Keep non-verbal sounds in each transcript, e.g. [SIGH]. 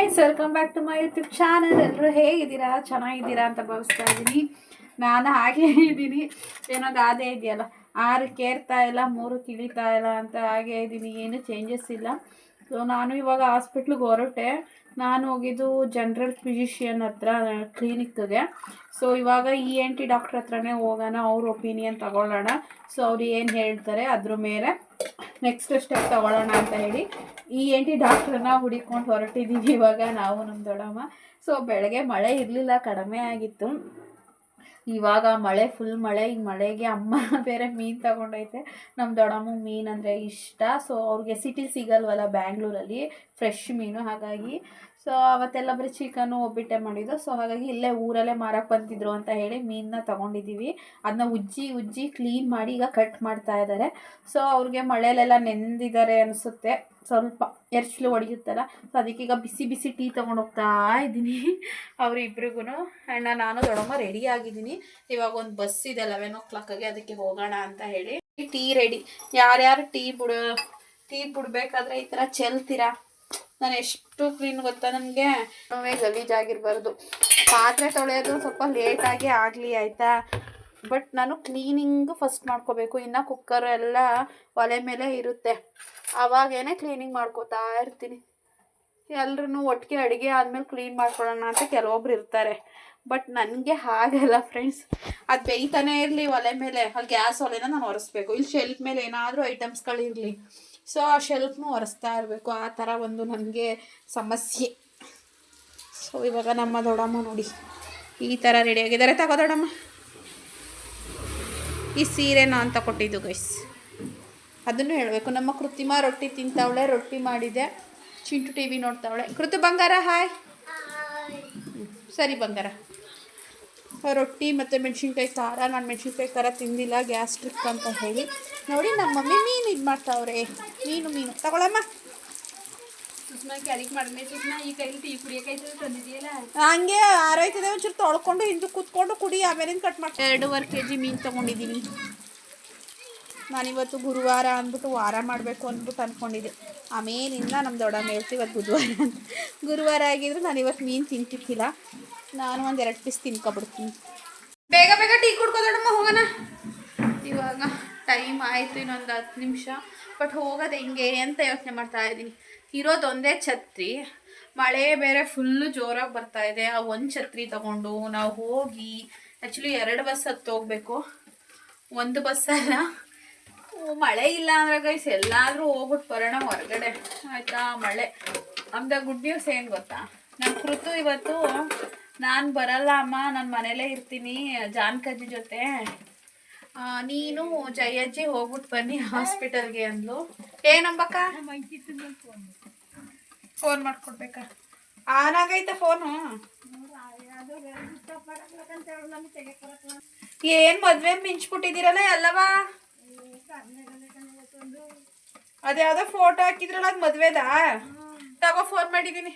Friends welcome back to my YouTube channel ಎಲ್ಲರೂ ಹೇಗಿದ್ದೀರಾ? ಚೆನ್ನಾಗಿದ್ದೀರಾ ಅಂತ ಭಾವಿಸ್ತಾ ಇದ್ದೀನಿ. ನಾನು ಹಾಗೆ ಇದ್ದೀನಿ. ಏನೋ ಗಾದೆ ಇದೆಯಲ್ಲ. ಆರು ಕೇರ್ತಾ ಇಲ್ಲ, ಮೂರು ಕಿಳಿತಾ ಇಲ್ಲ ಅಂತ ಹಾಗೆ ಇದ್ದೀನಿ. ಏನು ಚೇಂಜಸ್ ಇಲ್ಲ. ಸೊ ನಾನು ಇವಾಗ ಹಾಸ್ಪಿಟ್ಲಿಗೆ ಹೊರಟೆ. ನಾನು ಹೋಗಿದ್ದು ಜನರಲ್ ಫಿಸಿಷಿಯನ್ ಹತ್ರ ಕ್ಲಿನಿಕ್ಗೆ ಸೊ ಇವಾಗ ಇ ಎನ್ ಟಿ ಡಾಕ್ಟ್ರ್ ಹತ್ರನೇ ಹೋಗೋಣ, ಅವ್ರ ಒಪಿನಿಯನ್ ತಗೊಳ್ಳೋಣ. ಸೊ ಅವ್ರು ಏನು ಹೇಳ್ತಾರೆ ಅದ್ರ ಮೇಲೆ ನೆಕ್ಸ್ಟ್ ಸ್ಟೆಪ್ ತಗೊಳ್ಳೋಣ ಅಂತ ಹೇಳಿ ಈ ಎನ್ ಟಿ ಡಾಕ್ಟ್ರನ್ನ ಹುಡಿಕೊಂಡು ಹೊರಟಿದ್ದೀವಿ ಇವಾಗ ನಾವು ನಮ್ಮ ದೊಡ್ಡಮ್ಮ. ಸೊ ಬೆಳಗ್ಗೆ ಮಳೆ ಇರಲಿಲ್ಲ, ಕಡಿಮೆ ಆಗಿತ್ತು. ಇವಾಗ ಮಳೆ ಫುಲ್ ಮಳೆ, ಈ ಮಳೆಗೆ ಅಮ್ಮ [LAUGHS] ಬೇರೆ ಮೀನು ತಗೊಂಡೈತೆ. ನಮ್ಮ ದೊಡ್ಡಮ್ಮ ಮೀನು ಅಂದರೆ ಇಷ್ಟ. ಸೊ ಅವ್ರಿಗೆ ಸಿಟಿಲಿ ಸಿಗಲ್ವಲ್ಲ ಬ್ಯಾಂಗ್ಳೂರಲ್ಲಿ ಫ್ರೆಶ್ ಮೀನು ಹಾಗಾಗಿ. ಸೊ ಅವತ್ತೆಲ್ಲ ಬರೀ ಚಿಕನು ಒಬ್ಬಿಟ್ಟೆ ಮಾಡಿದ್ದು. ಸೊ ಹಾಗಾಗಿ ಇಲ್ಲೇ ಊರಲ್ಲೇ ಮಾರಕ್ಕೆ ಬಂದಿದ್ರು ಅಂತ ಹೇಳಿ ಮೀನನ್ನ ತೊಗೊಂಡಿದ್ದೀವಿ. ಅದನ್ನ ಉಜ್ಜಿ ಉಜ್ಜಿ ಕ್ಲೀನ್ ಮಾಡಿ ಈಗ ಕಟ್ ಮಾಡ್ತಾ ಇದ್ದಾರೆ ಸೊ ಅವ್ರಿಗೆ ಮಳೆಯಲ್ಲೆಲ್ಲ ನೆಂದಿದ್ದಾರೆ ಅನಿಸುತ್ತೆ. ಸ್ವಲ್ಪ ಎರ್ಚ್ಲು ಒಡೆಯುತ್ತಲ್ಲ. ಸೊ ಈಗ ಬಿಸಿ ಬಿಸಿ ಟೀ ತೊಗೊಂಡು ಹೋಗ್ತಾ ಇದ್ದೀನಿ. ಅವರಿಬ್ರಿಗೂ ಅಣ್ಣ, ನಾನು ದೊಡಮ್ಮ ರೆಡಿ ಆಗಿದ್ದೀನಿ. ಇವಾಗ ಒಂದು ಬಸ್ ಇದೆ ಲೆವೆನ್ ಓ ಕ್ಲಾಕಾಗೆ ಅದಕ್ಕೆ ಹೋಗೋಣ ಅಂತ ಹೇಳಿ. ಟೀ ರೆಡಿ ಯಾರ್ಯಾರು ಟೀ ಬಿಡ, ಟೀ ಬಿಡ್ಬೇಕಾದ್ರೆ ಈ ಥರ ಚೆಲ್ತೀರಾ? ನಾನು ಎಷ್ಟು ಕ್ಲೀನ್ ಗೊತ್ತಾ ನನಗೆ ಗಲೀಜಾಗಿರ್ಬಾರ್ದು ಪಾತ್ರೆ ತೊಳೆಯೋದು ಸ್ವಲ್ಪ ಲೇಟಾಗಿ ಆಗಲಿ, ಆಯಿತಾ? ಬಟ್ ನಾನು ಕ್ಲೀನಿಂಗ್ ಫಸ್ಟ್ ಮಾಡ್ಕೋಬೇಕು. ಇನ್ನು ಕುಕ್ಕರ್ ಎಲ್ಲ ಒಲೆ ಮೇಲೆ ಇರುತ್ತೆ. ಅವಾಗೇನೆ ಕ್ಲೀನಿಂಗ್ ಮಾಡ್ಕೋತಾ ಇರ್ತೀನಿ. ಎಲ್ರೂ ಒಟ್ಟಿಗೆ ಅಡುಗೆ ಆದಮೇಲೆ ಕ್ಲೀನ್ ಮಾಡ್ಕೊಳ್ಳೋಣ ಅಂತ ಕೆಲವೊಬ್ರು ಇರ್ತಾರೆ. ಬಟ್ ನನಗೆ ಹಾಗಲ್ಲ ಫ್ರೆಂಡ್ಸ್ ಅದು ಬೇಯ್ತಾನೆ ಇರಲಿ ಒಲೆ ಮೇಲೆ. ಆ ಗ್ಯಾಸ್ ಒಲೆನ ನಾನು ಒರೆಸ್ಬೇಕು. ಇಲ್ಲಿ ಶೆಲ್ಫ್ ಮೇಲೆ ಏನಾದರೂ ಐಟಮ್ಸ್ಗಳಿರಲಿ ಸೊ ಆ ಶೆಲ್ಫ್ನು ಒರೆಸ್ತಾ ಇರಬೇಕು. ಆ ಥರ ಒಂದು ನನಗೆ ಸಮಸ್ಯೆ. ಸೊ ಇವಾಗ ನಮ್ಮ ದೊಡಮ್ಮ ನೋಡಿ. ಈ ಥರ ರೆಡಿಯಾಗಿದ್ದಾರೆ ತಗೋ ದೊಡಮ್ಮ ಈ ಸೀರೆ ನಾನು ತಗೊಟ್ಟಿದ್ದು ಗೈಸ್ ಅದನ್ನು ಹೇಳಬೇಕು. ನಮ್ಮ ಕೃತಿಮ ರೊಟ್ಟಿ ತಿಂತಾವಳೆ ರೊಟ್ಟಿ ಮಾಡಿದೆ. ಚಿಂಟು ಟಿ ವಿ ನೋಡ್ತಾವಳೆ. ಕೃತು ಬಂಗಾರ ಹಾಯ್. ಸರಿ ಬಂಗಾರ. ರೊಟ್ಟಿ ಮತ್ತು ಮೆಣಸಿನ್ಕಾಯಿ ಖಾರ ನಾನು ಮೆಣಸಿನ್ಕಾಯಿ ಖಾರ ತಿಂದಿಲ್ಲ ಗ್ಯಾಸ್ಟ್ರಿಕ್ ಅಂತ ಹೇಳಿ. ನೋಡಿ ನಮ್ಮ ಮಮ್ಮಿ ಮೀನು ಇದು ಮಾಡ್ತಾವ್ರೆ. ಮೀನು ಮೀನು. ತಗೊಳಮ್ಮ. ಹಂಗೆ ಆರೈತದೆ ಒಂಚೂರು ತೊಳ್ಕೊಂಡು ಹಿಂದೆ ಕೂತ್ಕೊಂಡು ಕುಡಿ ಆಮೇಲೆ ಕಟ್ ಮಾಡಿ ಎರಡೂವರೆ ಕೆ ಜಿ ಮೀನು ತೊಗೊಂಡಿದ್ದೀನಿ. ನಾನಿವತ್ತು ಗುರುವಾರ ಅಂದ್ಬಿಟ್ಟು ವಾರ ಮಾಡಬೇಕು ಅಂದ್ಬಿಟ್ಟು ಅಂದ್ಕೊಂಡಿದ್ದೆ ಆಮೇಲಿಂದ ನಮ್ಮ ದೊಡ್ಡಮ್ಮ ಹೇಳ್ತೀವಿ ಇವತ್ತು ಬುಧವಾರ ಗುರುವಾರ ಆಗಿದ್ರು ನಾನು ಇವತ್ತು ಮೀನು ತಿಂತಿರ್ತಿಲ್ಲ. ನಾನು ಒಂದು ಎರಡು ಪೀಸ್ ತಿನ್ಕೊಬಿಡ್ತೀನಿ. ಬೇಗ ಬೇಗ ಟೀ ಕುಡ್ಕೋ ದೊಡ್ಡಮ್ಮ ಹೋಗೋಣ. ಇವಾಗ ಟೈಮ್ ಆಯಿತು ಇನ್ನೊಂದು ಹತ್ತು ನಿಮಿಷ. ಬಟ್ ಹೋಗೋದು ಹೆಂಗೆ ಅಂತ ಯೋಚನೆ ಮಾಡ್ತಾ ಇದ್ದೀನಿ. ಇರೋದೊಂದೇ ಛತ್ರಿ. ಮಳೆ ಬೇರೆ ಫುಲ್ಲು ಜೋರಾಗಿ ಬರ್ತಾ ಇದೆ. ಆ ಒಂದು ಛತ್ರಿ ತಗೊಂಡು ನಾವು ಹೋಗಿ ಆ್ಯಕ್ಚುಲಿ ಎರಡು ಬಸ್ ಹತ್ತು ಹೋಗಬೇಕು. ಒಂದು ಬಸ್ ಅಲ್ಲ ಓ, ಮಳೆ ಇಲ್ಲ ಅಂದ್ರೆ ಗೈಸ್ ಎಲ್ಲಾದ್ರೂ ಹೋಗ್ಬಿಟ್ಟು ಬರೋಣ ಹೊರಗಡೆ. ಆಯ್ತಾ? ಮಳೆ. ನಮ್ದು ಗುಡ್ ನ್ಯೂಸ್ ಏನು ಗೊತ್ತಾ? ನನ್ನ ಕೃತು ಇವತ್ತು, ನಾನು ಬರಲ್ಲ ಅಮ್ಮ, ನಾನು ಮನೇಲೇ ಇರ್ತೀನಿ, ಜಾನ್ಕಜ್ಜಿ ಜೊತೆ. ನೀನು ಜಯಜ್ಜಿ ಹೋಗ್ಬಿಟ್ಟು ಬನ್ನಿ ಹಾಸ್ಪಿಟಲ್ಗೆ ಅಂದ್ಲು. ಏನಂಬಕ್ಕ? ಫೋನ್ ಮಾಡ್ಕೊಡ್ಬೇಕಾ. ಆನ್ ಫೋನು ಏನ್ ಮದ್ವೆ ಮಿಂಚ್ಬಿಟ್ಟಿದ್ದೀರಲ್ಲ ಎಲ್ಲವಾ? ಅದ್ಯಾವ್ದೋ ಫೋಟೋ ಹಾಕಿದ್ರಲ್ಲ ಅದು ಮದ್ವೆದಾ? ತಗೋ ಫೋನ್ ಮಾಡಿದ್ದೀನಿ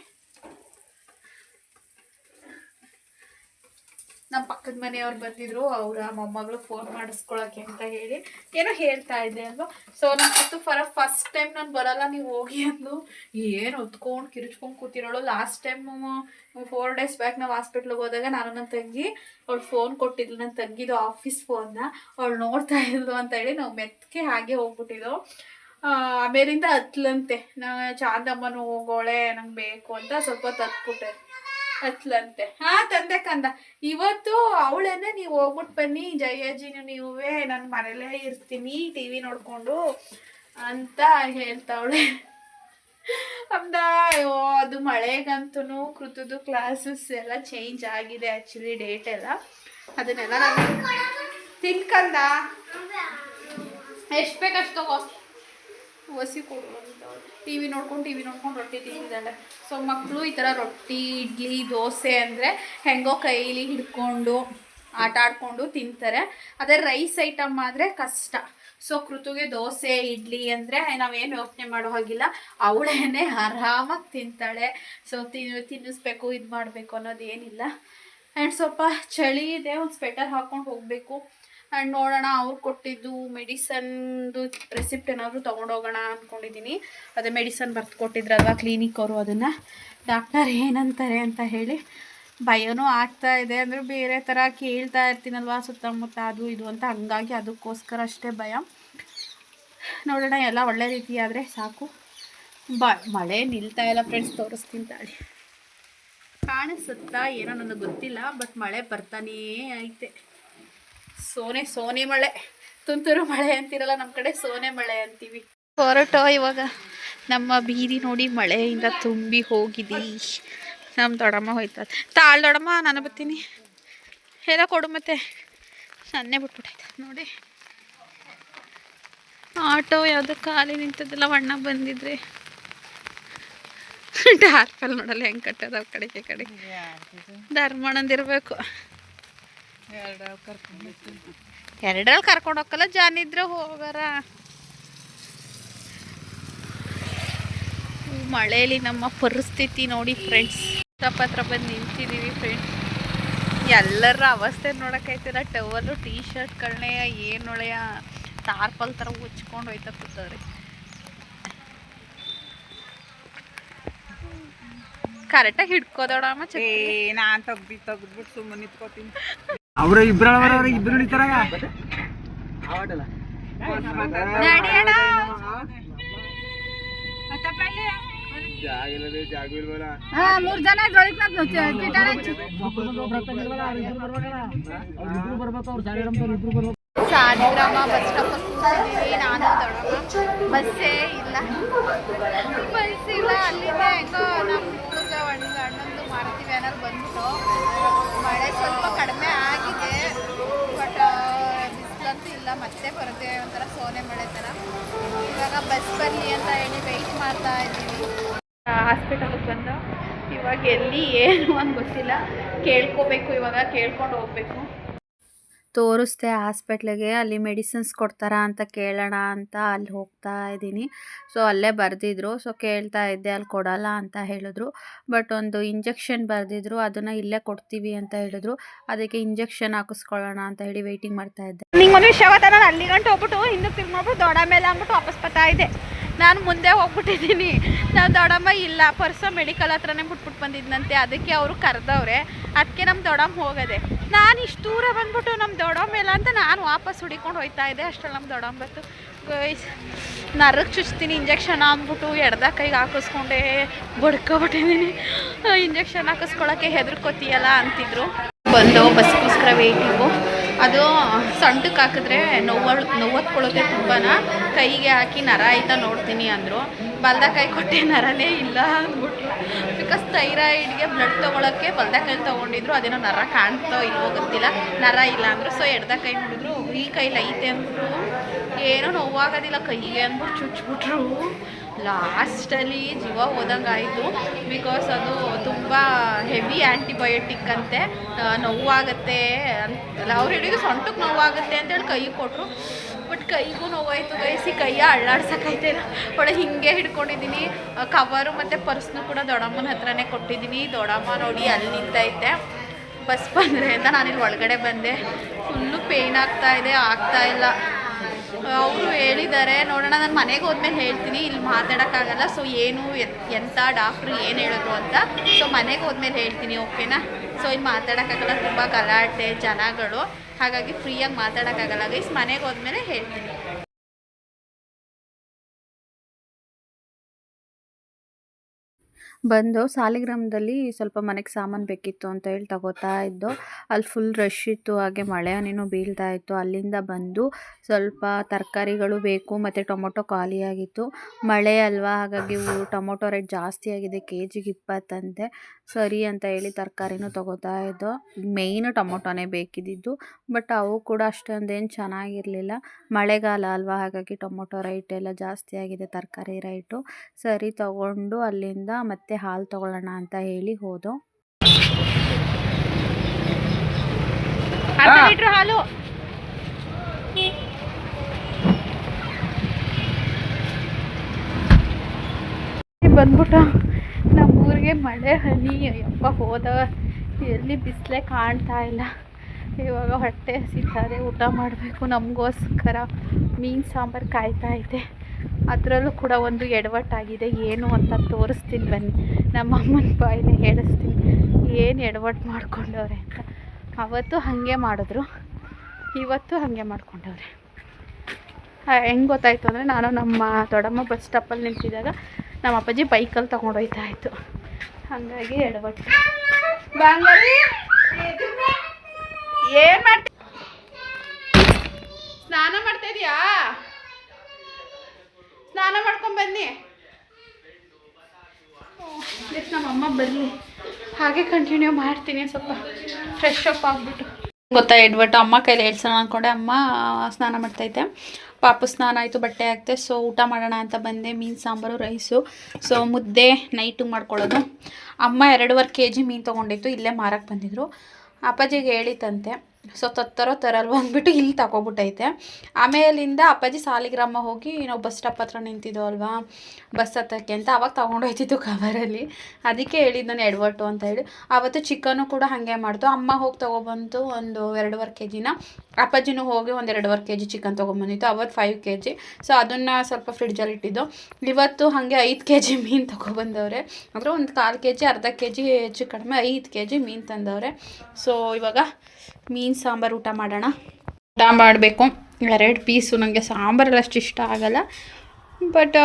ನಮ್ಮ ಪಕ್ಕದ ಮನೆಯವ್ರು ಬಂದಿದ್ರು ಅವರ ಮೊಮ್ಮಗಳು ಫೋನ್ ಮಾಡಿಸ್ಕೊಳಕ್ಕೆ ಅಂತ ಹೇಳಿ ಏನೋ ಹೇಳ್ತಾ ಇದ್ದೆ ಅಲ್ವಾ? ಸೊ ನಂಗಂತೂ ಫರ ಫಸ್ಟ್ ಟೈಮ್ ನಾನು ಬರಲ್ಲ ನೀವು ಹೋಗಿ ಅಂದು ಏನು ಹೊತ್ಕೊಂಡು ಕಿರುಚ್ಕೊಂಡು ಕೂತಿರೋಳು. Last time four days back ನಾವು ಹಾಸ್ಪಿಟ್ಲಿಗೆ ಹೋದಾಗ ನಾನು ನನ್ನ ತಂಗಿ ಅವಳು ಫೋನ್ ಕೊಟ್ಟಿದ್ಲು ನನ್ನ ತಂಗಿದು ಆಫೀಸ್ ಫೋನ್ನ ಅವಳು ನೋಡ್ತಾ ಇದ್ಲು ಅಂತ ಹೇಳಿ ನಾವು ಮೆತ್ತಗೆ ಹಾಗೆ ಹೋಗ್ಬಿಟ್ಟಿದ್ದು. ಆ, ಆಮೇಲಿಂದ ಹತ್ಲಂತೆ. ನಾ ಚಾಂದಮ್ಮನು ಹೋಗೋಳೆ ನಂಗೆ ಬೇಕು ಅಂತ ಸ್ವಲ್ಪ ತತ್ಬಿಟ್ಟೆ ಹತ್ಲಂತೆ. ಹಾ, ತಂದೆ ಕಂದ. ಇವತ್ತು ಅವಳೇನೆ ನೀವು ಹೋಗ್ಬಿಟ್ಟು ಬನ್ನಿ. ಜಯಾಜಿ ನೀವೇ ನನ್ನ ಮನೇಲೇ ಇರ್ತೀನಿ, ಟಿ ವಿ ನೋಡ್ಕೊಂಡು ಅಂತ ಹೇಳ್ತಾವಳೆ. ಅಂದ, ಅಯ್ಯೋ, ಅದು ಮಳೆಗಂತೂ ಕೃತದ್ದು ಕ್ಲಾಸಸ್ ಎಲ್ಲ ಚೇಂಜ್ ಆಗಿದೆ ಆ್ಯಕ್ಚುಲಿ ಡೇಟ್ ಎಲ್ಲ. ಅದನ್ನೆಲ್ಲ ನಾನು ತಿನ್ಕಂದ. ಎಷ್ಟು ಬೇಕಷ್ಟು ಒಸಿ ಕೊಡು. ಟಿ ವಿ ನೋಡ್ಕೊಂಡು ಟಿ ವಿ ನೋಡ್ಕೊಂಡು ರೊಟ್ಟಿ ತಿಂತಿದ್ದಾಳೆ. ಸೊ ಮಕ್ಕಳು ಈ ಥರ ರೊಟ್ಟಿ, ಇಡ್ಲಿ, ದೋಸೆ ಅಂದರೆ ಹೆಂಗೋ ಕೈಲಿ ಹಿಡ್ಕೊಂಡು, ಆಟ ಆಡ್ಕೊಂಡು ತಿಂತಾರೆ. ಅದೇ ರೈಸ್ ಐಟಮ್ ಆದರೆ ಕಷ್ಟ. ಸೊ ಕೃತುಗೆ ದೋಸೆ, ಇಡ್ಲಿ ಅಂದರೆ ನಾವೇನು ಯೋಚನೆ ಮಾಡೋ ಹಾಗಿಲ್ಲ. ಅವಳೇನೆ ಆರಾಮಾಗಿ ತಿಂತಾಳೆ. ಸೊ ತಿನ್ ತಿನ್ನಿಸ್ಬೇಕು, ಇದು ಮಾಡಬೇಕು ಅನ್ನೋದೇನಿಲ್ಲ ಆ್ಯಂಡ್ ಸ್ವಲ್ಪ ಚಳಿ ಇದೆ, ಒಂದು ಸ್ವೆಟರ್ ಹಾಕ್ಕೊಂಡು ಹೋಗಬೇಕು. ಆ್ಯಂಡ್ ನೋಡೋಣ, ಅವ್ರು ಕೊಟ್ಟಿದ್ದು ಮೆಡಿಸನ್ದು ರೆಸಿಪ್ಟ್ ಏನಾದರೂ ತೊಗೊಂಡೋಗೋಣ ಅಂದ್ಕೊಂಡಿದ್ದೀನಿ ಅದೇ ಮೆಡಿಸನ್ ಬರ್ದು ಕೊಟ್ಟಿದ್ರಲ್ವ ಕ್ಲಿನಿಕ್ ಅವರು ಅದನ್ನು. ಡಾಕ್ಟರ್ ಏನಂತಾರೆ ಅಂತ ಹೇಳಿ, ಭಯನೂ ಆಗ್ತಾ ಇದೆ. ಅಂದರೆ ಬೇರೆ ಥರ ಕೇಳ್ತಾ ಇರ್ತೀನಲ್ವಾ ಸುತ್ತಮುತ್ತ ಅದು ಇದು ಅಂತ. ಹಂಗಾಗಿ ಅದಕ್ಕೋಸ್ಕರ ಅಷ್ಟೇ ಭಯ. ನೋಡೋಣ, ಎಲ್ಲ ಒಳ್ಳೆ ರೀತಿ ಆದರೆ ಸಾಕು. ಬ, ಮಳೆ ನಿಲ್ತಾ ಇಲ್ಲ ಫ್ರೆಂಡ್ಸ್ ತೋರಿಸ್ತೀನಿ ತಾಳಿ. ಕಾಣಿಸುತ್ತಾ ಏನೋ ನನಗೆ ಗೊತ್ತಿಲ್ಲ ಬಟ್ ಮಳೆ ಬರ್ತಾನೇ ಐತೆ. ಸೋನೆ ಸೋನೆ ಮಳೆ. ತುಂತುರು ಮಳೆ ಅಂತಿರಲ್ಲ ನಮ್ಮ ಕಡೆ ಸೋನೆ ಮಳೆ ಅಂತೀವಿ. ಹೊರಟೋ ಇವಾಗ ನಮ್ಮ ಬೀದಿ ನೋಡಿ ಮಳೆಯಿಂದ ತುಂಬಿ ಹೋಗಿದೆ. ನಮ್ಮ ದೊಡಮ್ಮ ಹೋಯ್ತದ ತಾಳ್ ದೊಡಮ್ಮ ನಾನು ಬರ್ತೀನಿ. ಎಲ್ಲ ಕೊಡು ಮತ್ತೆ. ನನ್ನೇ ಬಿಟ್ಬಿಟ್ಟೈತೆ. ನೋಡಿ. ಆಟೋ ಯಾವುದೋ ಖಾಲಿ ನಿಂತದಲ್ಲ ಅಣ್ಣ ಬಂದಿದ್ರೆ. ಟಾರ್ಪಲ್ ನೋಡಲ್ಲ ಹೆಂಗೆ ಕಟ್ಟದ ಆ ಕಡೆಗೆ ಈ ಕಡೆ ಧರ್ಮಣ್ಣಂದಿರ್ಬೇಕು. ಎರಡರಲ್ಲಿ ಕರ್ಕೊಂಡು ಹೋಗಲ್ಲ ಜಾನ್ ಇದ್ರೆ ಹೋಗಾರ. ಮಳೆಯಲ್ಲಿ ನಮ್ಮ ಪರಿಸ್ಥಿತಿ ನೋಡಿ ಫ್ರೆಂಡ್ಸ್ ಹತ್ರ ಬಂದು ನಿಂತಿದ್ದೀವಿ ಫ್ರೆಂಡ್ಸ್ ಎಲ್ಲರ ಅವಸ್ಥೆ ನೋಡೋಕ್ಕೈತಿಲ್ಲ ಟವಲು ಟೀ ಶರ್ಟ್ಗಳನ್ನೇ ಏನೊಳೆಯ ಟಾರ್ಪಲ್ ಥರ ಉಚ್ಕೊಂಡು ಹೋಯ್ತಾ ಕೂತವ್ರಿ. ಕರೆಕ್ಟಾಗಿ ಹಿಡ್ಕೋದೋಡಮ್ಮ ಏ ನಾನ್ ತೆಗ್ದು ತೆಗ್ದ್ಬಿಟ್ಟು ಸುಮ್ಮನೆ ನಿಂತ್ಕೋತೀನಿ. ಅವ್ರ ಇಬ್ರು ಹಿಡಿತಾರಾಗ ಮೂರ್ ಜನ ಸಾಲಿಗ್ರಾಮ ಬಸ್ ಸ್ಟಾಪ್ ನಾನು ಬಸ್ಸೇ ಇಲ್ಲ. ಬಸ್ ಇಲ್ಲ, ಅಲ್ಲಿಂದ ಹೆಂಗೋ ನಮ್ಮ ಊರಿಗೆ ಒಂದು ಅಣ್ಣಂದು ಮಾರುತಿ ವ್ಯಾನರ್ ಬಂದ್ಬಿಟ್ಟು ಮಳೆ ಸ್ವಲ್ಪ ಮತ್ತೆ ಬರುತ್ತೆ ಒಂಥರ ಸೋನೆ ಮಳೆ ಥರ. ಇವಾಗ ಬಸ್ ಬರಲಿ ಅಂತ ಹೇಳಿ ವೆಯ್ಟ್ ಮಾಡ್ತಾ ಇದ್ದೀವಿ. ಹಾಸ್ಪಿಟಲ್ಗೆ ಬಂದು ಇವಾಗ ಎಲ್ಲಿ ಏನು ಅಂತ ಗೊತ್ತಿಲ್ಲ. ಕೇಳ್ಕೋಬೇಕು, ಇವಾಗ ಕೇಳ್ಕೊಂಡು ಹೋಗ್ಬೇಕು. ತೋರಿಸ್ದೆ ಹಾಸ್ಪಿಟ್ಲಿಗೆ, ಅಲ್ಲಿ ಮೆಡಿಸಿನ್ಸ್ ಕೊಡ್ತಾರಾ ಅಂತ ಕೇಳೋಣ ಅಂತ ಅಲ್ಲಿ ಹೋಗ್ತಾ ಇದ್ದೀನಿ. ಸೊ, ಅಲ್ಲೇ ಬರೆದಿದ್ರು. ಸೊ, ಕೇಳ್ತಾ ಇದ್ದೆ, ಅಲ್ಲಿ ಕೊಡಲ್ಲ ಅಂತ ಹೇಳಿದ್ರು. ಬಟ್ ಒಂದು ಇಂಜೆಕ್ಷನ್ ಬರೆದಿದ್ರು, ಅದನ್ನು ಇಲ್ಲೇ ಕೊಡ್ತೀವಿ ಅಂತ ಹೇಳಿದ್ರು. ಅದಕ್ಕೆ ಇಂಜೆಕ್ಷನ್ ಹಾಕಿಸ್ಕೊಳ್ಳೋಣ ಅಂತ ಹೇಳಿ ವೆಯ್ಟಿಂಗ್ ಮಾಡ್ತಾ ಇದ್ದೆ. ನಿಂಗೆ ಒಂದು ವಿಷಯ ಗೊತ್ತಾ ನಾನು ಅಲ್ಲಿ ಹೋಗ್ಬಿಟ್ಟು ಹಿಂದಕ್ಕೆ ದೊಡ್ಡ ಮೇಲೆ ಅಂದ್ಬಿಟ್ಟು ವಾಪಸ್ ಬರ್ತಾ ಇದ್ದೆ. ನಾನು ಮುಂದೆ ಹೋಗ್ಬಿಟ್ಟಿದ್ದೀನಿ. ನಾವು ದೊಡ್ಡಮ್ಮ ಇಲ್ಲ, ಪರ್ಸೋ ಮೆಡಿಕಲ್ ಹತ್ರನೇ ಬಿಟ್ಬಿಟ್ಟು ಬಂದಿದ್ದಂತೆ ಅದಕ್ಕೆ ಅವರು ಕರೆದವ್ರೆ. ಅದಕ್ಕೆ ನಮ್ಮ ದೊಡ್ಡಮ್ಮ ಹೋಗದೆ. ನಾನು ಇಷ್ಟು ದೂರ ಬಂದ್ಬಿಟ್ಟು ನಮ್ಮ ದೊಡ್ಡಮ್ಮ ಇಲ್ಲ ಅಂತ ನಾನು ವಾಪಸ್ ಹುಡಿಕೊಂಡು ಹೋಯ್ತಾ ಇದ್ದೆ. ಅಷ್ಟರಲ್ಲಿ ನಮ್ಮ ದೊಡ್ಡಮ್ಮ ಬಂತು. ನರಕ್ ನರಕ್ಕೆ ಚುಚ್ತೀನಿ ಇಂಜೆಕ್ಷನ್ ಅಂದ್ಬಿಟ್ಟು ಎಡ್ದ ಕೈಗೆ ಹಾಕಿಸ್ಕೊಂಡೆ ಬಡ್ಕೊಬಿಟ್ಟಿದ್ದೀನಿ. ಇಂಜೆಕ್ಷನ್ ಹಾಕಿಸ್ಕೊಳಕ್ಕೆ ಹೆದರ್ಕೋತೀಯಲ್ಲ ಅಂತಿದ್ರು. ಬಂದು ಬಸ್ಗೋಸ್ಕರ ವೇಟಿಂಗು ಅದು ಸಂಟಕ್ಕೆ ಹಾಕಿದ್ರೆ ನೋವು ನೋವತ್ಕೊಳ್ಳುತ್ತೆ ತುಂಬಾ ಕೈಗೆ ಹಾಕಿ ನರ ಆಯ್ತಾ ನೋಡ್ತೀನಿ ಅಂದರು. ಕೈ ಕೊಟ್ಟೆ ನರನೇ ಇಲ್ಲ ಅಂದ್ಬಿಟ್ರು. ಬಿಕಾಸ್ ಥೈರಾಯ್ಡ್ಗೆ ಬ್ಲಡ್ ತೊಗೊಳಕ್ಕೆ ಕೈ ತೊಗೊಂಡಿದ್ರು, ಅದೇನೋ ನರ ಕಾಣ್ತೋ ಇಲ್ವೋ ಗೊತ್ತಿಲ್ಲ. ನರ ಇಲ್ಲ ಅಂದರು. ಸೊ ಎಡ್ದ ಕೈ ನೋಡಿದ್ರು, ಈ ಕೈಲಿ ಐತೆ ಅಂದರು. ಏನೋ ನೋವಾಗೋದಿಲ್ಲ ಕೈಗೆ ಅಂದ್ಬಿಟ್ಟು ಚುಚ್ಬಿಟ್ರು. ಲಾಸ್ಟಲ್ಲಿ ಜೀವ ಹೋದಂಗೆ ಆಯಿತು ಬಿಕಾಸ್ ಅದು ತುಂಬ ಹೆವಿ ಆ್ಯಂಟಿಬಯೋಟಿಕ್ ಅಂತೆ. ನೋವಾಗುತ್ತೆ ಅಂತಲ್ಲ ಅವ್ರು ಹೇಳಿದ್ರು ಸೊಂಟಕ್ಕೆ ನೋವಾಗುತ್ತೆ ಅಂತೇಳಿ ಕೈ ಕೊಟ್ಟರು ಬಟ್ ಕೈಗೂ ನೋವಾಯಿತು ಗೈಸಿ ಕೈಯ ಅಳ್ಳಾಡ್ಸೋಕೈತೆ ಒಳ್ಳೆ ಹಿಂಗೆ ಹಿಡ್ಕೊಂಡಿದ್ದೀನಿ. ಕವರು ಮತ್ತು ಪರ್ಸ್ನು ಕೂಡ ದೊಡ್ಡಮ್ಮನ ಹತ್ರನೇ ಕೊಟ್ಟಿದ್ದೀನಿ. ದೊಡ್ಡಮ್ಮ ನೋಡಿ ಅಲ್ಲಿ ನಿಂತೈತೆ. ಬಸ್ ಬಂದರೆ ಅಂತ ನಾನಿಲ್ಲಿ ಒಳಗಡೆ ಬಂದೆ. ಫುಲ್ಲು ಪೇಯ್ನ್ ಆಗ್ತಾ ಇದೆ, ಆಗ್ತಾ ಇಲ್ಲ. ಅವರು ಹೇಳಿದ್ದಾರೆ, ನೋಡೋಣ, ನಾನು ಮನೆಗೆ ಹೋದ್ಮೇಲೆ ಹೇಳ್ತೀನಿ, ಇಲ್ಲಿ ಮಾತಾಡೋಕ್ಕಾಗಲ್ಲ ಸೊ ಏನು ಎಂಥ ಡಾಕ್ಟ್ರು ಏನು ಹೇಳಿದ್ರು ಅಂತ ಸೊ ಮನೆಗೆ ಹೋದ್ಮೇಲೆ ಹೇಳ್ತೀನಿ ಓಕೆನಾ ಸೊ ಇಲ್ಲಿ ಮಾತಾಡೋಕ್ಕಾಗಲ್ಲ, ತುಂಬ ಗಲಾಟೆ, ಜನಗಳು, ಹಾಗಾಗಿ ಫ್ರೀಯಾಗಿ ಮಾತಾಡೋಕ್ಕಾಗಲ್ಲ ಗೈಸ್ ಮನೆಗೆ ಹೋದ್ಮೇಲೆ ಹೇಳ್ತೀನಿ. ಬಂದು ಸಾಲಿಗ್ರಾಮದಲ್ಲಿ ಸ್ವಲ್ಪ ಮನೆಗೆ ಸಾಮಾನು ಬೇಕಿತ್ತು ಅಂತ ಹೇಳಿ ತಗೋತಾ ಇದ್ದು ಅಲ್ಲಿ ಫುಲ್ ರಶ್ ಇತ್ತು, ಹಾಗೆ ಮಳೆ ಹನಿನೂ ಬೀಳ್ತಾ ಇತ್ತು. ಅಲ್ಲಿಂದ ಬಂದು ಸ್ವಲ್ಪ ತರಕಾರಿಗಳು ಬೇಕು, ಮತ್ತು ಟೊಮೊಟೊ ಖಾಲಿಯಾಗಿತ್ತು. ಮಳೆ ಅಲ್ವಾ, ಹಾಗಾಗಿ ಟೊಮೊಟೊ ರೇಟ್ ಜಾಸ್ತಿ ಆಗಿದೆ ಕೆ ಜಿಗೆ ಇಪ್ಪತ್ತಂತೆ. ಸರಿ ಅಂತ ಹೇಳಿ ತರಕಾರಿನೂ ತಗೋತಾ ಇದ್ದೋ. ಮೇಯ್ನ್ ಟೊಮೊಟೊನೇ ಬೇಕಿದ್ದಿದ್ದು ಬಟ್ ಅವು ಕೂಡ ಅಷ್ಟೊಂದೇನು ಚೆನ್ನಾಗಿರಲಿಲ್ಲ. ಮಳೆಗಾಲ ಅಲ್ವಾ ಹಾಗಾಗಿ ಟೊಮೊಟೊ ರೈಟ್ ಎಲ್ಲ ಜಾಸ್ತಿ ಆಗಿದೆ ತರಕಾರಿ ರೈಟು. ಸರಿ ತಗೊಂಡು ಅಲ್ಲಿಂದ ಮತ್ತೆ ಹಾಲು ತಗೊಳ್ಳೋಣ ಅಂತ ಹೇಳಿ ಹೋದೋ. ಹಾಲು. ಬಂದ್ಬಿಟ್ಟು. ಮಳೆ ಹನಿ ಅಯ್ಯಪ್ಪ ಹೋದ. ಎಲ್ಲಿ ಬಿಸಿಲೇ ಕಾಣ್ತಾ ಇಲ್ಲ. ಇವಾಗ ಹೊಟ್ಟೆ ಹಸಿತಾರೆ, ಊಟ ಮಾಡಬೇಕು. ನಮಗೋಸ್ಕರ ಮೀನು ಸಾಂಬಾರು ಕಾಯ್ತಾ ಐತೆ ಅದರಲ್ಲೂ ಕೂಡ ಒಂದು ಎಡವಟ್ಟಾಗಿದೆ. ಏನು ಅಂತ ತೋರಿಸ್ತೀನಿ ಬನ್ನಿ. ನಮ್ಮ ಅಮ್ಮನ ಹೇಳಿಸ್ತೀನಿ. ಏನು ಎಡವಟ್ಟು ಮಾಡ್ಕೊಂಡವ್ರೆ ಅಂತ. ಅವತ್ತು ಹಾಗೆ ಮಾಡಿದ್ರು. ಇವತ್ತು ಹಾಗೆ ಮಾಡ್ಕೊಂಡವ್ರೆ. ಹೆಂಗೆ ಗೊತ್ತಾಯ್ತು ಅಂದರೆ, ನಾನು ನಮ್ಮ ದೊಡ್ಡಮ್ಮ ಬಸ್ ಸ್ಟಾಪಲ್ಲಿ ನಿಂತಿದ್ದಾಗ ನಮ್ಮ ಅಪ್ಪಾಜಿ ಬೈಕಲ್ಲಿ ತೊಗೊಂಡೋಯ್ತಾ ಇತ್ತು ಹಾಗಾಗಿ ಎಡವಟ್ಟು. ಬಂಗಾರಿ ಏನು ಮಾಡ್ತ ಸ್ನಾನ ಮಾಡ್ತಾ ಇದೀಯಾ? ಸ್ನಾನ ಮಾಡ್ಕೊಂಡ್ ಬನ್ನಿ. ನಮ್ಮ ಅಮ್ಮ ಬರಲಿ. ಹಾಗೆ ಕಂಟಿನ್ಯೂ ಮಾಡ್ತೀನಿ ಸ್ವಲ್ಪ ಫ್ರೆಶ್ ಅಪ್ ಆಗಿಬಿಟ್ಟು. ಗೊತ್ತಾ ಎಡ್ಬಿಟ್ಟು ಅಮ್ಮ ಕೈಲಿ ಹೇಳ್ಸೋಣ ಅಂದ್ಕೊಂಡೆ ಅಮ್ಮ ಸ್ನಾನ ಮಾಡ್ತೈತೆ ಪಾಪು ಸ್ನಾನ ಆಯಿತು, ಬಟ್ಟೆ ಹಾಕ್ತೆ ಸೊ ಊಟ ಮಾಡೋಣ ಅಂತ ಬಂದೆ, ಮೀನು ಸಾಂಬಾರು, ರೈಸು. ಸೊ ಮುದ್ದೆ ನೈಟಿಗೆ ಮಾಡ್ಕೊಳ್ಳೋದು. ಅಮ್ಮ ಎರಡೂವರೆ ಕೆ ಜಿ ಮೀನು ತೊಗೊಂಡಿತ್ತು ಇಲ್ಲೇ ಮಾರಕ್ಕೆ ಬಂದಿದ್ರು. ಅಪ್ಪಾಜಿಗೆ ಹೇಳಿತಂತೆ ಸೊ ತತ್ತರೋ ತರಲ್ವ ಅಂದ್ಬಿಟ್ಟು ಇಲ್ಲಿ ತಗೊಬಿಟ್ಟೈತೆ. ಆಮೇಲಿಂದ ಅಪ್ಪಾಜಿ ಸಾಲಿಗ್ರಾಮ ಹೋಗಿ ನಾವು ಬಸ್ ಸ್ಟಾಪ್ ಹತ್ರ ನಿಂತಿದ್ದೋ ಅಲ್ವಾ, ಬಸ್ ಹತ್ತಕ್ಕೆ ಅಂತ ಅವಾಗ ತೊಗೊಂಡೋಯ್ತಿತ್ತು ಕವರಲ್ಲಿ ಅದಕ್ಕೆ ಹೇಳಿದ್ದು ನಾನು ಎಡವಟ್ಟು ಅಂತ ಹೇಳಿ. ಆವತ್ತು ಚಿಕನು ಕೂಡ ಹಾಗೆ ಮಾಡ್ತು. ಅಮ್ಮ ಹೋಗಿ ತೊಗೊಬಂತು ಒಂದು ಎರಡುವರೆ ಕೆ ಜಿನ ಅಪ್ಪಾಜಿನೂ ಹೋಗಿ ಒಂದು ಎರಡೂವರೆ ಕೆ ಜಿ ಚಿಕನ್ ತೊಗೊಂಬಂದಿತ್ತು. ಅವತ್ತು ಫೈವ್ ಕೆ ಜಿ ಸೊ ಅದನ್ನು ಸ್ವಲ್ಪ ಫ್ರಿಡ್ಜಲ್ಲಿ ಇಟ್ಟಿದ್ದು. ಇವತ್ತು ಹಾಗೆ ಐದು ಕೆ ಜಿ ಮೀನು ತೊಗೊಬಂದವ್ರೆ. ಅಂದರೆ ಒಂದು ಕಾಲು ಕೆ ಜಿ ಅರ್ಧ ಕೆ ಜಿ ಹೆಚ್ಚು ಕಡಿಮೆ ಐದು ಕೆ ಜಿ ಮೀನು ತಂದವ್ರೆ. ಸೊ ಇವಾಗ ಮೀನು ಸಾಂಬಾರು ಊಟ ಮಾಡೋಣ. ಊಟ ಮಾಡಬೇಕು. ಎರಡು ಪೀಸು ನನಗೆ ಸಾಂಬಾರಲ್ಲಿ ಅಷ್ಟು ಇಷ್ಟ ಆಗಲ್ಲ. ಬಟ್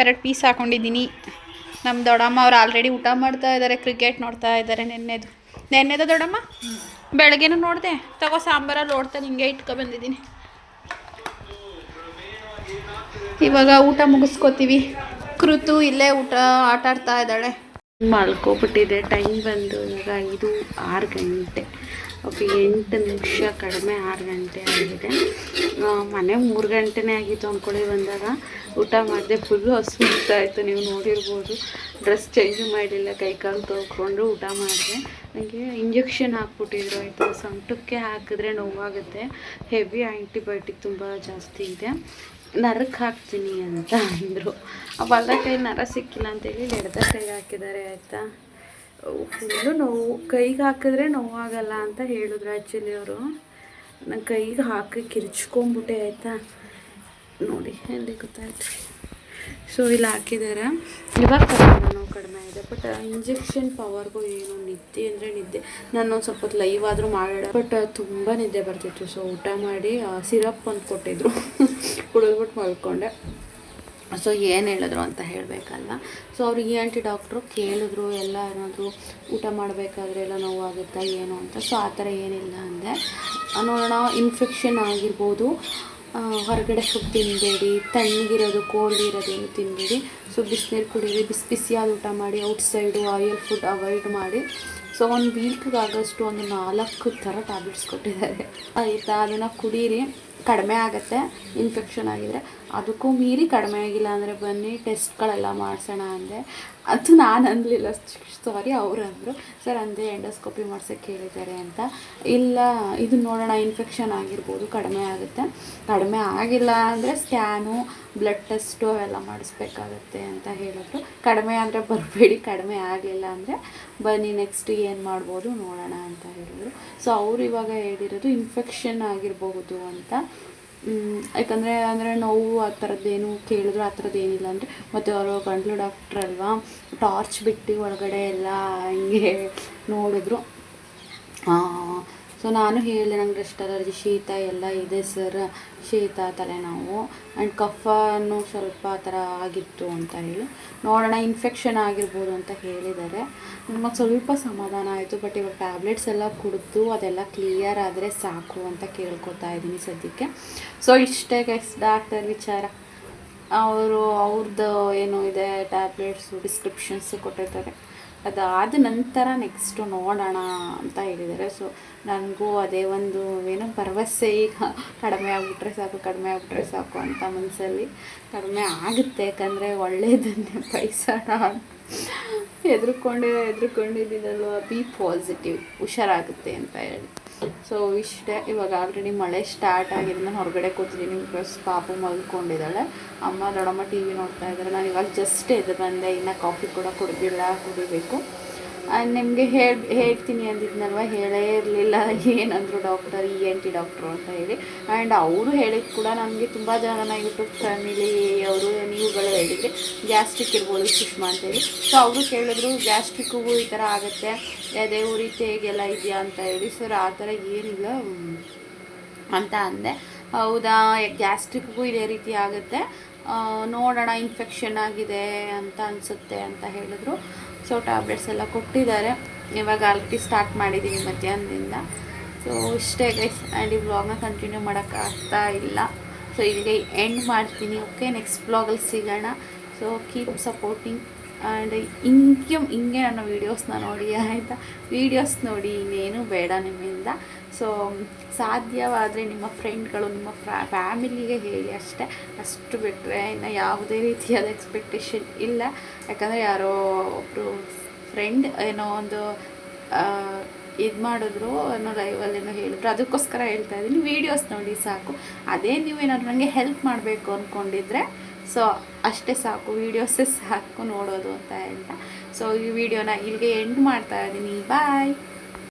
ಎರಡು ಪೀಸ್ ಹಾಕೊಂಡಿದ್ದೀನಿ. ನಮ್ಮ ದೊಡ್ಡಮ್ಮ ಅವ್ರು ಆಲ್ರೆಡಿ ಊಟ ಮಾಡ್ತಾ ಇದ್ದಾರೆ ಕ್ರಿಕೆಟ್ ನೋಡ್ತಾ ಇದ್ದಾರೆ ನೆನ್ನೆದು. ನೆನ್ನೆದ ದೊಡ್ಡಮ್ಮ? ಬೆಳಗ್ಗೆನೂ ನೋಡಿದೆ. ತಗೋ ಸಾಂಬಾರಲ್ಲಿ ನೋಡ್ತಾ ಹಿಂಗೆ ಇಟ್ಕೊ ಬಂದಿದ್ದೀನಿ. ಇವಾಗ ಊಟ ಮುಗಿಸ್ಕೋತೀವಿ. ಕೃತು ಇಲ್ಲೇ ಊಟ ಆಟ ಆಡ್ತಾ ಇದ್ದಾಳೆ. ಮಲ್ಕೊಬಿಟ್ಟಿದೆ ಟೈಮ್ ಬಂದು ಈಗ ಐದು ಆರು ಗಂಟೆ. ಓಕೆ ಎಂಟು ನಿಮಿಷ ಕಡಿಮೆ ಆರು ಗಂಟೆ ಆಗಿದೆ. ಮನೆ ಮೂರು ಗಂಟೆನೇ ಆಗಿತ್ತು ಅಂದ್ಕೊಳ್ಳಿ, ಬಂದಾಗ ಊಟ ಮಾಡಿದೆ ಫುಲ್ಲು ಇತ್ತು ನೀವು ನೋಡಿರ್ಬೋದು ಡ್ರೆಸ್ ಚೇಂಜ್ ಮಾಡಿಲ್ಲ ಕೈಕಾಲು ತೊಳ್ಕೊಂಡು ಊಟ ಮಾಡಿದೆ. ನನಗೆ ಇಂಜೆಕ್ಷನ್ ಹಾಕ್ಬಿಟ್ಟಿದ್ರು. ಆಯಿತು ಸೊಂಟಕ್ಕೆ ಹಾಕಿದ್ರೆ ನೋವಾಗುತ್ತೆ. ಹೆವಿ ಆ್ಯಂಟಿಬಯೋಟಿಕ್ ತುಂಬ ಜಾಸ್ತಿ ಇದೆ. ನರಕ್ಕೆ ಹಾಕ್ತೀನಿ ಅಂತ ಅಂದರು. ಬಲ್ದ ಕೈ ನರ ಸಿಕ್ಕಿಲ್ಲ ಅಂತೇಳಿ ಎಡದ ಕೈ ಹಾಕಿದ್ದಾರೆ, ಆಯಿತಾ? ಫುಲ್ಲು ನೋವು, ಕೈಗೆ ಹಾಕಿದ್ರೆ ನೋವಾಗಲ್ಲ ಅಂತ ಹೇಳಿದ್ರು ಆ್ಯಕ್ಚುಲಿ ಅವರು. ನನ್ನ ಕೈಗೆ ಹಾಕಿ ಕಿರ್ಚ್ಕೊಂಬಿಟ್ಟೆ ಆಯಿತಾ? ನೋಡಿ, ಎಲ್ಲಿ ಗೊತ್ತಾಯ್ತು? ಸೊ ಇಲ್ಲಿ ಹಾಕಿದ್ದಾರೆ ಇವಾಗ ಕಡಿಮೆ ನೋವು ಕಡಿಮೆ ಇದೆ ಬಟ್ ಇಂಜೆಕ್ಷನ್ ಪವರ್ಗೂ ಏನು ನಿದ್ದೆ ಅಂದರೆ ನಿದ್ದೆ. ನಾನು ಸ್ವಲ್ಪ ಹೊತ್ತು ಲೈವ್ ಆದರೂ ಮಾಡೋಣ. ಬಟ್ ತುಂಬ ನಿದ್ದೆ ಬರ್ತಿತ್ತು ಸೊ ಊಟ ಮಾಡಿ ಸಿರಪ್ ಒಂದು ಕೊಟ್ಟಿದ್ರು. [LAUGHS] ಕುಡಿದ್ಬಿಟ್ಟು ಮಲ್ಕೊಂಡೆ. ಸೊ ಏನು ಹೇಳಿದ್ರು ಅಂತ ಹೇಳಬೇಕಲ್ವ? ಸೊ ಅವರು ಇ ಆಂಟಿ ಡಾಕ್ಟ್ರು ಕೇಳಿದ್ರು, ಎಲ್ಲ ಏನಾದರೂ ಊಟ ಮಾಡಬೇಕಾದ್ರೆ ಎಲ್ಲ ನೋವಾಗುತ್ತಾ ಏನು ಅಂತ. ಸೊ ಆ ಥರ ಏನಿಲ್ಲ ಅಂದೆ. ನೋಡೋಣ ಇನ್ಫೆಕ್ಷನ್ ಆಗಿರ್ಬೋದು. ಹೊರಗಡೆ ಫುಡ್ ತಿನ್ನಬೇಡಿ ತಣ್ಣಗಿರೋದು ಕೋಲ್ಡ್ ಇರೋದೇನು ತಿನ್ನಬೇಡಿ ಸೊ ಬಿಸಿನೀರು ಕುಡೀರಿ, ಬಿಸಿ ಬಿಸಿಯಾದ ಊಟ ಮಾಡಿ ಔಟ್ಸೈಡು ಆಯಿಲ್ ಫುಡ್ ಅವಾಯ್ಡ್ ಮಾಡಿ. ಸೊ ಒಂದು ವೀಕ್ಗೆ ಆಗೋಷ್ಟು ಒಂದು ನಾಲ್ಕು ಥರ ಟ್ಯಾಬ್ಲೆಟ್ಸ್ ಕೊಟ್ಟಿದ್ದಾರೆ. ಆಯಿತಾ ಅದನ್ನು ಕುಡೀರಿ, ಕಡಿಮೆ ಆಗುತ್ತೆ ಇನ್ಫೆಕ್ಷನ್ ಆಗಿದ್ರೆ. ಅದಕ್ಕೂ ಮೀರಿ ಕಡಿಮೆ ಆಗಿಲ್ಲ ಅಂದರೆ ಬನ್ನಿ ಟೆಸ್ಟ್ಗಳೆಲ್ಲ ಮಾಡಿಸೋಣ ಅಂದೆ. ಅದು ನಾನು ಅನ್ನಲಿಲ್ಲ ಸಾರಿ ಅವರು ಅಂದರು, ಸರ್, ಅಂದೇ ಎಂಡೋಸ್ಕೋಪಿ ಮಾಡ್ಸೋಕ್ಕೆ ಹೇಳಿದ್ದಾರೆ ಅಂತ. ಇಲ್ಲ, ಇದು ನೋಡೋಣ, ಇನ್ಫೆಕ್ಷನ್ ಆಗಿರ್ಬೋದು, ಕಡಿಮೆ ಆಗುತ್ತೆ. ಕಡಿಮೆ ಆಗಿಲ್ಲ ಅಂದರೆ ಸ್ಕ್ಯಾನು, ಬ್ಲಡ್ ಟೆಸ್ಟು ಅವೆಲ್ಲ ಮಾಡಿಸ್ಬೇಕಾಗತ್ತೆ ಅಂತ ಹೇಳಿದ್ರು. ಕಡಿಮೆ ಅಂದರೆ ಬರಬೇಡಿ, ಕಡಿಮೆ ಆಗಲಿಲ್ಲ ಅಂದರೆ ಬನ್ನಿ, ನೆಕ್ಸ್ಟ್ ಏನು ಮಾಡ್ಬೋದು, ನೋಡೋಣ ಅಂತ ಹೇಳಿದ್ರು. ಸೊ ಅವರು ಇವಾಗ ಹೇಳಿರೋದು ಇನ್ಫೆಕ್ಷನ್ ಆಗಿರಬಹುದು ಅಂತ. ಯಾಕಂದರೆ ಅಂದರೆ ನೋವು ಆ ಥರದ್ದೇನು ಕೇಳಿದ್ರು ಆ ಥರದ್ದು ಏನಿಲ್ಲ ಅಂದರೆ ಮತ್ತು ಅವರು ಗಂಟ್ಲು ಡಾಕ್ಟ್ರ್ ಅಲ್ವಾ ಟಾರ್ಚ್ ಬಿಟ್ಟು ಒಳಗಡೆ ಎಲ್ಲ ಹಿಂಗೆ ನೋಡಿದ್ರು. ಸೊ ನಾನು ಹೇಳಿದೆ ನಂಗೆ ರೆಸ್ಟ್ ಅಲರ್ಜಿ ಶೀತ ಎಲ್ಲ ಇದೆ ಸರ್ ಶೀತ, ತಲೆನೋವು ಆ್ಯಂಡ್ ಕಫನು ಸ್ವಲ್ಪ ಆ ಥರ ಆಗಿತ್ತು ಅಂತ ಹೇಳಿ. ನೋಡೋಣ ಇನ್ಫೆಕ್ಷನ್ ಆಗಿರ್ಬೋದು ಅಂತ ಹೇಳಿದ್ದಾರೆ. ನಮಗೆ ಸ್ವಲ್ಪ ಸಮಾಧಾನ ಆಯಿತು ಬಟ್ ಇವಾಗ ಟ್ಯಾಬ್ಲೆಟ್ಸ್ ಎಲ್ಲ ಕುಡಿದು ಅದೆಲ್ಲ ಕ್ಲಿಯರ್ ಆದರೆ ಸಾಕು ಅಂತ ಕೇಳ್ಕೊತಾ ಇದ್ದೀನಿ ಸದ್ಯಕ್ಕೆ. ಸೊ ಇಷ್ಟೇ ಗೈಸ್ ಡಾಕ್ಟರ್ ವಿಚಾರ. ಅವರು ಅವ್ರದ್ದು ಏನು ಇದೆ ಟ್ಯಾಬ್ಲೆಟ್ಸು ಡಿಸ್ಕ್ರಿಪ್ಷನ್ಸು ಕೊಟ್ಟಿರ್ತಾರೆ. ಅದಾದ ನಂತರ ನೆಕ್ಸ್ಟು ನೋಡೋಣ ಅಂತ ಹೇಳಿದ್ದಾರೆ. ಸೊ ನನಗೂ ಅದೇ ಒಂದು ಏನೋ ಭರವಸೆ ಈಗ. ಕಡಿಮೆ ಆಗಿಬಿಟ್ರೆ ಸಾಕು, ಕಡಿಮೆ ಆಗಿಬಿಟ್ರೆ ಸಾಕು ಅಂತ ಮನಸ್ಸಲ್ಲಿ ಕಡಿಮೆ ಆಗುತ್ತೆ, ಯಾಕಂದರೆ ಒಳ್ಳೆಯದನ್ನೇ ಬಯಸೋಣ ಹೆದ್ರುಕೊಂಡೆ ಹೆದ್ರುಕೊಂಡಿದ್ದೀನಲ್ವ ಬಿ ಪಾಸಿಟಿವ್ ಹುಷಾರಾಗುತ್ತೆ ಅಂತ ಹೇಳಿ. ಸೊ ಇಷ್ಟೇ ಇವಾಗ ಆಲ್ರೆಡಿ ಮಳೆ ಸ್ಟಾರ್ಟ್ ಆಗಿದೆ. ನಾನು ಹೊರಗಡೆ ಕೂತಿದ್ದೀನಿ ಬಿಕಾಸ್ ಪಾಪು ಮಲ್ಕೊಂಡಿದ್ದಾಳೆ. ಅಮ್ಮ ದೊಡ್ಡಮ್ಮ ಟಿ ವಿ ನೋಡ್ತಾ ಇದ್ದಾರೆ. ನಾನು ಇವಾಗ ಜಸ್ಟ್ ಎದ್ದು ಬಂದೆ. ಇನ್ನು ಕಾಫಿ ಕೂಡ ಕುಡಿದಿಲ್ಲ, ಕುಡಿಬೇಕು. ನಿಮಗೆ ಹೇಳ್, ಹೇಳ್ತೀನಿ ಅಂದಿದ್ನಲ್ವ? ಹೇಳೇ ಇರಲಿಲ್ಲ. ಏನಂದರು doctor E N T doctor ಅಂತ ಹೇಳಿ. ಆ್ಯಂಡ್ ಅವರು ಹೇಳಿದ ಕೂಡ ನಮಗೆ ತುಂಬ ಜನ ಯೂಟ್ಯೂಬ್ ಫ್ಯಾಮಿಲಿ ಅವರು, ನೀವುಗಳು ಹೇಳಿದರೆ. ಗ್ಯಾಸ್ಟ್ರಿಕ್ ಇರ್ಬೋದು ಸುಷ್ಮಾ ಅಂತೇಳಿ ಸೊ ಅವರು ಕೇಳಿದ್ರು ಗ್ಯಾಸ್ಟ್ರಿಕ್ಗೂ ಈ ಥರ ಆಗುತ್ತೆ. ಅದೇ ಉರಿತೆ ಹೇಗೆಲ್ಲ ಇದೆಯಾ? ಅಂತ ಹೇಳಿ. ಸರ್ ಆ ಥರ ಏನಿಲ್ಲ ಅಂತ ಅಂದೆ. ಹೌದಾ? ಗ್ಯಾಸ್ಟ್ರಿಕ್ಗೂ ಇದೇ ರೀತಿ ಆಗುತ್ತೆ. ನೋಡೋಣ ಇನ್ಫೆಕ್ಷನ್ ಆಗಿದೆ ಅಂತ ಅನಿಸುತ್ತೆ ಅಂತ ಹೇಳಿದ್ರು. ಸೊ ಟ್ಯಾಬ್ಲೆಟ್ಸ್ ಎಲ್ಲ ಕೊಟ್ಟಿದ್ದಾರೆ. ಇವಾಗ ಆಲ್ರೆಡಿ ಸ್ಟಾರ್ಟ್ ಮಾಡಿದ್ದೀನಿ ಮಧ್ಯಾಹ್ನದಿಂದ. ಸೊ ಇಷ್ಟೇ ಗೈಸ್ ಆ್ಯಂಡ್ ಈ ಬ್ಲಾಗ್ನ ಕಂಟಿನ್ಯೂ ಮಾಡೋಕ್ಕಾಗ್ತಾ ಇಲ್ಲ. ಸೊ ಇಲ್ಲಿಗೆ ಎಂಡ್ ಮಾಡ್ತೀನಿ. ಓಕೆ ನೆಕ್ಸ್ಟ್ ಬ್ಲಾಗಲ್ಲಿ ಸಿಗೋಣ. ಸೊ ಕೀಪ್ ಸಪೋರ್ಟಿಂಗ್ ಆ್ಯಂಡ್ ಹಿಂಗೆ ಹಿಂಗೆ ನನ್ನ ವೀಡಿಯೋಸ್ನ ನೋಡಿ, ಆಯಿತಾ? ವೀಡಿಯೋಸ್ ನೋಡಿ ಇನ್ನೇನು ಬೇಡ ನಿಮ್ಮಿಂದ. ಸೊ ಸಾಧ್ಯವಾದರೆ ನಿಮ್ಮ ಫ್ರೆಂಡ್ಗಳು ನಿಮ್ಮ ಫ್ಯಾಮಿಲಿಗೆ ಹೇಳಿ ಅಷ್ಟೇ. ಅಷ್ಟು ಬಿಟ್ಟರೆ ಇನ್ನು ಯಾವುದೇ ರೀತಿಯಾದ ಎಕ್ಸ್ಪೆಕ್ಟೇಷನ್ ಇಲ್ಲ. ಯಾಕಂದರೆ ಯಾರೋ ಒಬ್ಬರು ಫ್ರೆಂಡ್ ಏನೋ ಒಂದು ಇದು ಮಾಡಿದ್ರು ಅನ್ನೋ ಲೈವಲ್ಲೇನೋ ಹೇಳಿದ್ರು. ಅದಕ್ಕೋಸ್ಕರ ಹೇಳ್ತಾ ಇದ್ದೀನಿ ವೀಡಿಯೋಸ್ ನೋಡಿ ಸಾಕು. ಅದೇ ನೀವೇನಾದ್ರು ನನಗೆ ಹೆಲ್ಪ್ ಮಾಡಬೇಕು ಅಂದ್ಕೊಂಡಿದ್ರೆ ಸೊ ಅಷ್ಟೇ ಸಾಕು. ವೀಡಿಯೋಸೇ ಸಾಕು ನೋಡೋದು ಅಂತ ಹೇಳ್ತಾ. ಸೊ ಈ ವಿಡಿಯೋನ ಇಲ್ಲಿಗೆ ಎಂಡ್ ಮಾಡ್ತಾ ಇದ್ದೀನಿ. ಬಾಯ್